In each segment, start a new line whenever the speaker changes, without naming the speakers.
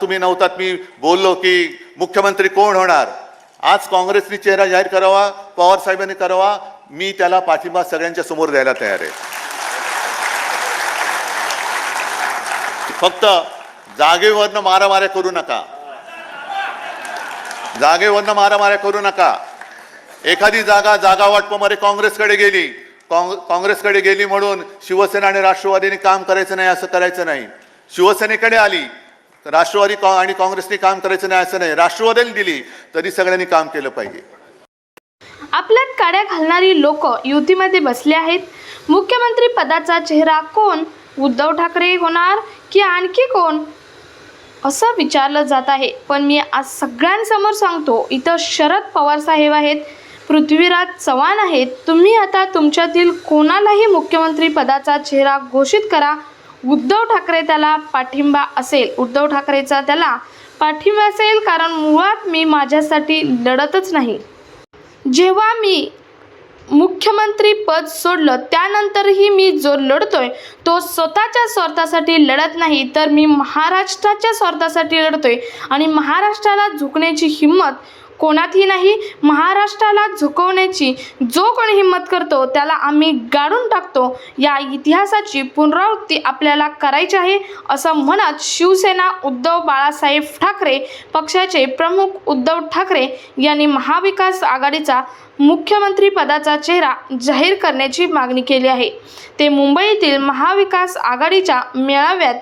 तुम्ही नव्हतात. मी बोललो की मुख्यमंत्री कोण होणार? आज काँग्रेसनी चेहरा जाहीर करावा पवार साहेबांनी करावा मी त्याला पाठिंबा सगळ्यांच्या समोर द्यायला तयार आहे. फक्त जागेवरनं मारामाऱ्या करू नका. जागेवरनं मारामाऱ्या करू नका. एखादी जागा जागा वाटपामध्ये काँग्रेसकडे गेली. काँग्रेसकडे गेली म्हणून शिवसेना आणि राष्ट्रवादीने काम करायचं नाही असं करायचं नाही. शिवसेनेकडे आली. राष्ट्रवादी कॉ आणि काँग्रेसने काम करायचं नाही असं नाही. राष्ट्रवादीने दिली तरी सगळ्यांनी काम केलं पाहिजे.
आपल्यात काड्या घालणारी लोक युतीमध्ये बसले आहेत. मुख्यमंत्री पदाचा चेहरा कोण? उद्धव ठाकरे होणार की आणखी कोण? असं विचारलं जात आहे. पण मी आज सगळ्यांसमोर सांगतो इथं शरद पवार साहेब आहेत पृथ्वीराज चव्हाण आहेत. तुम्ही आता तुमच्यातील कोणालाही मुख्यमंत्री पदाचा चेहरा घोषित करा. उद्धव ठाकरे त्याला पाठिंबा असेल. उद्धव ठाकरेचा त्याला पाठिंबा असेल कारण मुळात मी माझ्यासाठी लढतच नाही. जेव्हा मी मुख्यमंत्री पद सोडलं त्यानंतरही मी जो लढतोय तो स्वतःच्या स्वार्थासाठी लढत नाही तर मी महाराष्ट्राच्या स्वार्थासाठी लढतोय. आणि महाराष्ट्राला झुकण्याची हिंमत कोणातही नाही महाराष्ट्राला झुकवण्याची जो कोणी हिंमत करतो त्याला आम्ही गाडून टाकतो. या इतिहासाची पुनरावृत्ती आपल्याला करायची आहे असं म्हणत शिवसेना उद्धव बाळासाहेब ठाकरे पक्षाचे प्रमुख उद्धव ठाकरे यांनी महाविकास आघाडीचा मुख्यमंत्री पदाचा चेहरा जाहीर करण्याची मागणी केली आहे. ते मुंबईतील महाविकास आघाडीच्या मेळाव्यात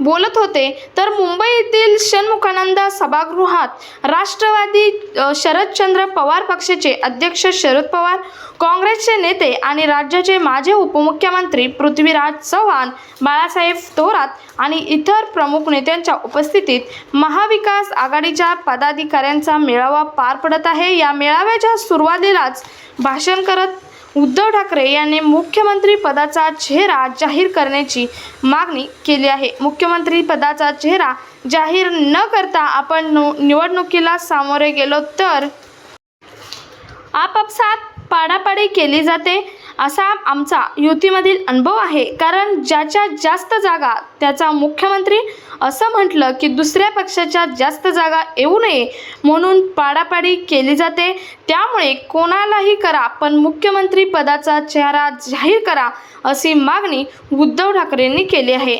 बोलत होते. तर मुंबईतील षण्मुखानंद सभागृहात राष्ट्रवादी शरदचंद्र पवार पक्षाचे अध्यक्ष शरद पवार काँग्रेसचे नेते आणि राज्याचे माजी उपमुख्यमंत्री पृथ्वीराज चव्हाण बाळासाहेब थोरात आणि इतर प्रमुख नेत्यांच्या उपस्थितीत महाविकास आघाडीच्या पदाधिकाऱ्यांचा मेळावा पार पडत आहे. या मेळाव्याच्या सुरुवातीलाच भाषण करत उद्धव ठाकरे यांनी मुख्यमंत्री पदाचा चेहरा जाहीर करण्याची मागणी केली आहे. मुख्यमंत्री पदाचा चेहरा जाहीर न करता आपण निवडणुकीला सामोरे गेलो तर? आपापसात पाडापाडी केली जाते. असा आमचा युतीमधील अनुभव आहे. कारण ज्याच्या जास्त जागा त्याचा मुख्यमंत्री असं म्हटलं की दुसऱ्या पक्षाच्या जास्त जागा येऊ नये म्हणून पाडापाडी केली जाते. त्यामुळे कोणालाही करा पण मुख्यमंत्री पदाचा चेहरा जाहीर करा अशी मागणी उद्धव ठाकरेंनी केली आहे.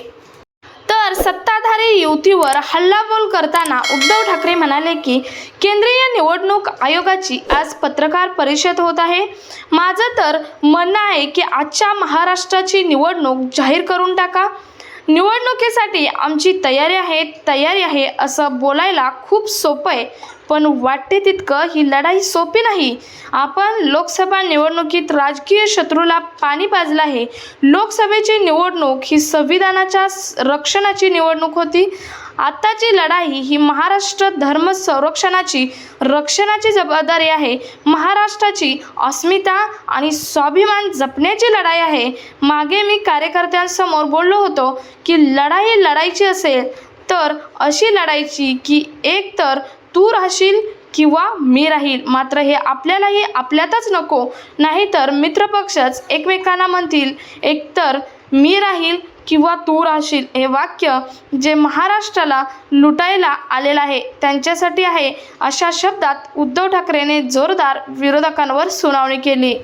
तर सत्ताधारी युतीवर हल्लाबोल करताना उद्धव ठाकरे म्हणाले की केंद्रीय निवडणूक आयोगाची आज पत्रकार परिषद होत आहे. माझं तर म्हणणं आहे की आजच्या महाराष्ट्राची निवडणूक जाहीर करून टाका. निवडणुकीसाठी आमची तयारी आहे तयारी आहे असं बोलायला खूप सोपं आहे पण वाटते तितकं ही लढाई सोपी नाही. आपण लोकसभा निवडणुकीत राजकीय शत्रूला पाणी पाजलं आहे. लोकसभेची निवडणूक ही संविधानाच्या रक्षणाची निवडणूक होती. आत्ताची लढाई ही महाराष्ट्र धर्म संरक्षणाची रक्षणाची जबाबदारी आहे. महाराष्ट्राची अस्मिता आणि स्वाभिमान जपण्याची लढाई आहे. मागे मी कार्यकर्त्यांसमोर बोललो होतो की लढाई लढायची असेल तर अशी लढायची की एक तर तू राहशील किंवा मी राहील. मात्र हे आपल्यालाही आपल्यातच नको. नाहीतर मित्रपक्षच एकमेकांना म्हणतील एकतर मी राहील किंवा तू राहशील हे वाक्य जे महाराष्ट्राला लुटायला आलेलं आहे त्यांच्यासाठी आहे अशा शब्दात उद्धव ठाकरेने जोरदार विरोधकांवर सुनावणी केली.